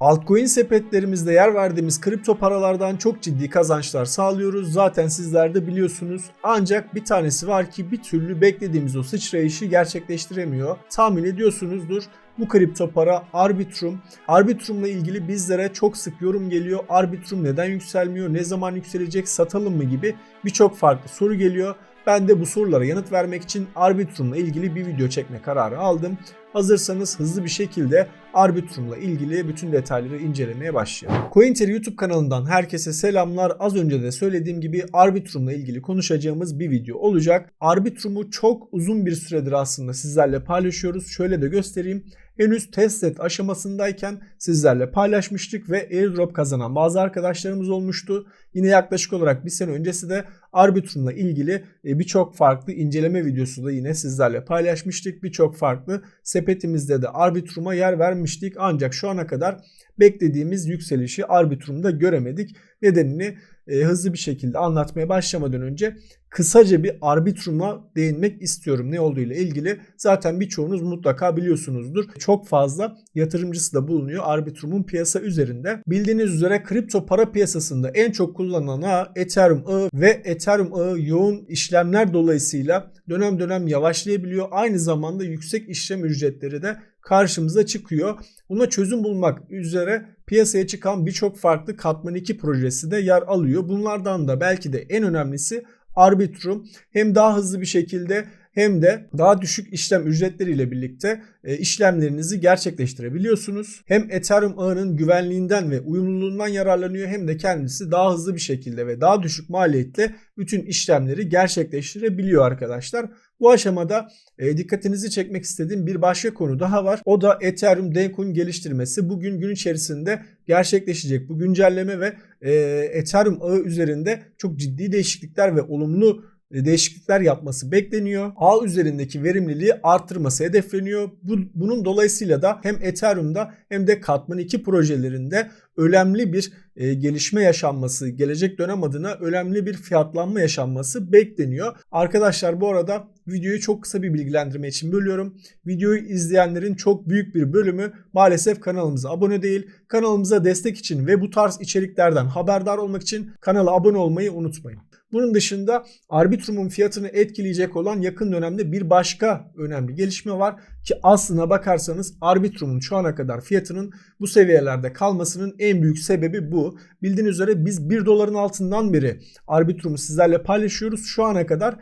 Altcoin sepetlerimizde yer verdiğimiz kripto paralardan çok ciddi kazançlar sağlıyoruz. Zaten sizler de biliyorsunuz. Ancak bir tanesi var ki bir türlü beklediğimiz o sıçrayışı gerçekleştiremiyor. Tahmin ediyorsunuzdur. Bu kripto para Arbitrum. Arbitrum'la ilgili bizlere çok sık yorum geliyor. Arbitrum neden yükselmiyor? Ne zaman yükselecek? Satalım mı gibi birçok farklı soru geliyor. Ben de bu sorulara yanıt vermek için Arbitrum'la ilgili bir video çekme kararı aldım. Hazırsanız hızlı bir şekilde Arbitrum'la ilgili bütün detayları incelemeye başlayalım. CoinTeri YouTube kanalından herkese selamlar. Az önce de söylediğim gibi Arbitrum'la ilgili konuşacağımız bir video olacak. Arbitrum'u çok uzun bir süredir aslında sizlerle paylaşıyoruz. Şöyle de göstereyim. Henüz testnet aşamasındayken sizlerle paylaşmıştık ve airdrop kazanan bazı arkadaşlarımız olmuştu. Yine yaklaşık olarak bir sene öncesi de Arbitrum'la ilgili birçok farklı inceleme videosu da yine sizlerle paylaşmıştık. Birçok farklı sepetimizde de Arbitrum'a yer vermiştik. Ancak şu ana kadar beklediğimiz yükselişi Arbitrum'da göremedik. Nedenini e, hızlı bir şekilde anlatmaya başlamadan önce kısaca bir Arbitrum'a değinmek istiyorum ne olduğu ile ilgili. Zaten birçoğunuz mutlaka biliyorsunuzdur. Çok fazla yatırımcısı da bulunuyor Arbitrum'un piyasa üzerinde. Bildiğiniz üzere kripto para piyasasında en çok kullanılan ağ Ethereum ağı ve Ethereum ağı yoğun işlemler dolayısıyla dönem dönem yavaşlayabiliyor. Aynı zamanda yüksek işlem ücretleri de karşımıza çıkıyor. Buna çözüm bulmak üzere piyasaya çıkan birçok farklı Katman 2 projesi de yer alıyor. Bunlardan da belki de en önemlisi Arbitrum hem daha hızlı bir şekilde hem de daha düşük işlem ücretleriyle birlikte e, işlemlerinizi gerçekleştirebiliyorsunuz. Hem Ethereum ağının güvenliğinden ve uyumluluğundan yararlanıyor hem de kendisi daha hızlı bir şekilde ve daha düşük maliyetle bütün işlemleri gerçekleştirebiliyor arkadaşlar. Bu aşamada e, dikkatinizi çekmek istediğim bir başka konu daha var. O da Ethereum Decoin geliştirmesi. Bugün gün içerisinde gerçekleşecek bu güncelleme ve e, Ethereum ağı üzerinde çok ciddi değişiklikler ve olumlu değişiklikler yapması bekleniyor. Ağ üzerindeki verimliliği arttırması hedefleniyor. Bu, bunun dolayısıyla da hem Ethereum'da hem de Katman 2 projelerinde önemli bir e, gelişme yaşanması, gelecek dönem adına önemli bir fiyatlanma yaşanması bekleniyor. Arkadaşlar bu arada videoyu çok kısa bir bilgilendirme için bölüyorum. Videoyu izleyenlerin çok büyük bir bölümü maalesef kanalımıza abone değil. Kanalımıza destek için ve bu tarz içeriklerden haberdar olmak için kanala abone olmayı unutmayın. Bunun dışında Arbitrum'un fiyatını etkileyecek olan yakın dönemde bir başka önemli gelişme var ki aslına bakarsanız Arbitrum'un şu ana kadar fiyatının bu seviyelerde kalmasının en büyük sebebi bu. Bildiğiniz üzere biz 1 doların altından beri Arbitrum'u sizlerle paylaşıyoruz. Şu ana kadar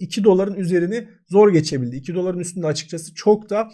2 doların üzerini zor geçebildi. 2 doların üstünde açıkçası çok da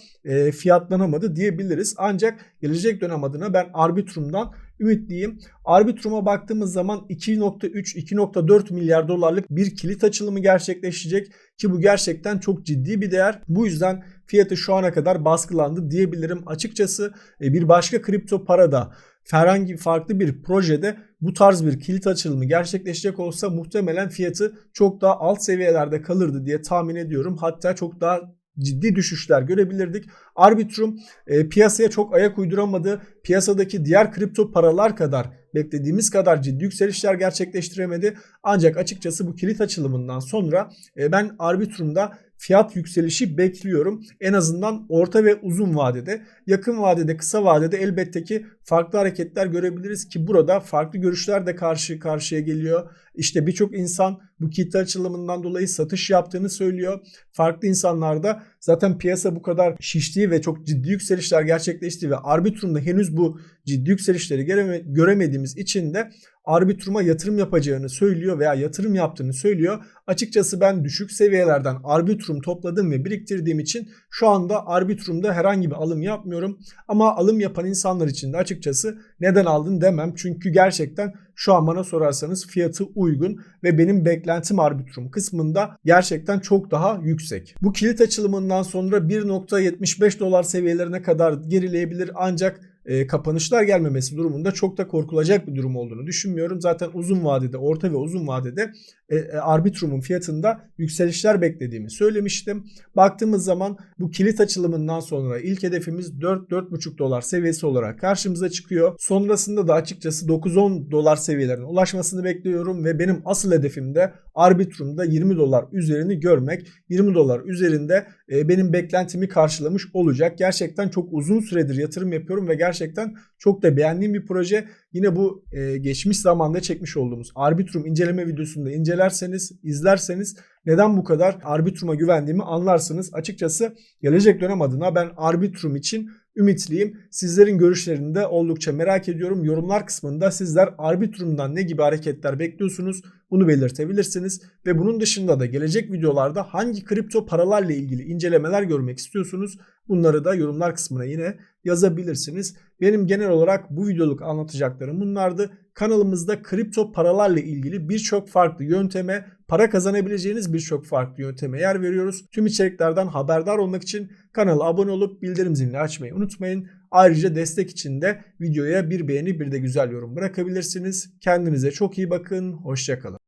fiyatlanamadı diyebiliriz. Ancak gelecek dönem adına ben Arbitrum'dan ümitliyim. Arbitrum'a baktığımız zaman 2.3-2.4 milyar dolarlık bir kilit açılımı gerçekleşecek ki bu gerçekten çok ciddi bir değer. Bu yüzden fiyatı şu ana kadar baskılandı diyebilirim. Açıkçası bir başka kripto parada herhangi farklı bir projede bu tarz bir kilit açılımı gerçekleşecek olsa muhtemelen fiyatı çok daha alt seviyelerde kalırdı diye tahmin ediyorum. Hatta çok daha ciddi düşüşler görebilirdik. Arbitrum e, piyasaya çok ayak uyduramadı. Piyasadaki diğer kripto paralar kadar beklediğimiz kadar ciddi yükselişler gerçekleştiremedi. Ancak açıkçası bu kilit açılımından sonra e, ben Arbitrum'da fiyat yükselişi bekliyorum. En azından orta ve uzun vadede. Yakın vadede, kısa vadede elbette ki farklı hareketler görebiliriz ki burada farklı görüşler de karşı karşıya geliyor. İşte birçok insan bu kitle açılımından dolayı satış yaptığını söylüyor. Farklı insanlar da zaten piyasa bu kadar şiştiği ve çok ciddi yükselişler gerçekleştiği ve Arbitrum'da henüz bu ciddi yükselişleri göremediğimiz için de Arbitrum'a yatırım yapacağını söylüyor veya yatırım yaptığını söylüyor. Açıkçası ben düşük seviyelerden Arbitrum topladım ve biriktirdiğim için şu anda Arbitrum'da herhangi bir alım yapmıyorum. Ama alım yapan insanlar için de açıkçası neden aldın demem. Çünkü gerçekten şu an bana sorarsanız fiyatı uygun ve benim beklentim Arbitrum kısmında gerçekten çok daha yüksek. Bu kilit açılımından sonra 1.75 dolar seviyelerine kadar gerileyebilir ancak e, kapanışlar gelmemesi durumunda çok da korkulacak bir durum olduğunu düşünmüyorum. Zaten uzun vadede, orta ve uzun vadede e, e, Arbitrum'un fiyatında yükselişler beklediğimi söylemiştim. Baktığımız zaman bu kilit açılımından sonra ilk hedefimiz 4-4,5 dolar seviyesi olarak karşımıza çıkıyor. Sonrasında da açıkçası 9-10 dolar seviyelerine ulaşmasını bekliyorum ve benim asıl hedefim de Arbitrum'da 20 dolar üzerini görmek. 20 dolar üzerinde e, benim beklentimi karşılamış olacak. Gerçekten çok uzun süredir yatırım yapıyorum ve gerçekten Gerçekten çok da beğendiğim bir proje. Yine bu e, geçmiş zamanda çekmiş olduğumuz Arbitrum inceleme videosunda incelerseniz, izlerseniz neden bu kadar Arbitrum'a güvendiğimi anlarsınız. Açıkçası gelecek dönem adına ben Arbitrum için ümitliyim. Sizlerin görüşlerini de oldukça merak ediyorum. Yorumlar kısmında sizler Arbitrum'dan ne gibi hareketler bekliyorsunuz bunu belirtebilirsiniz. Ve bunun dışında da gelecek videolarda hangi kripto paralarla ilgili incelemeler görmek istiyorsunuz bunları da yorumlar kısmına yine yazabilirsiniz. Benim genel olarak bu videoluk anlatacaklarım bunlardı. Kanalımızda kripto paralarla ilgili birçok farklı yönteme, para kazanabileceğiniz birçok farklı yönteme yer veriyoruz. Tüm içeriklerden haberdar olmak için kanala abone olup bildirim zilini açmayı unutmayın. Ayrıca destek için de videoya bir beğeni bir de güzel yorum bırakabilirsiniz. Kendinize çok iyi bakın. Hoşçakalın.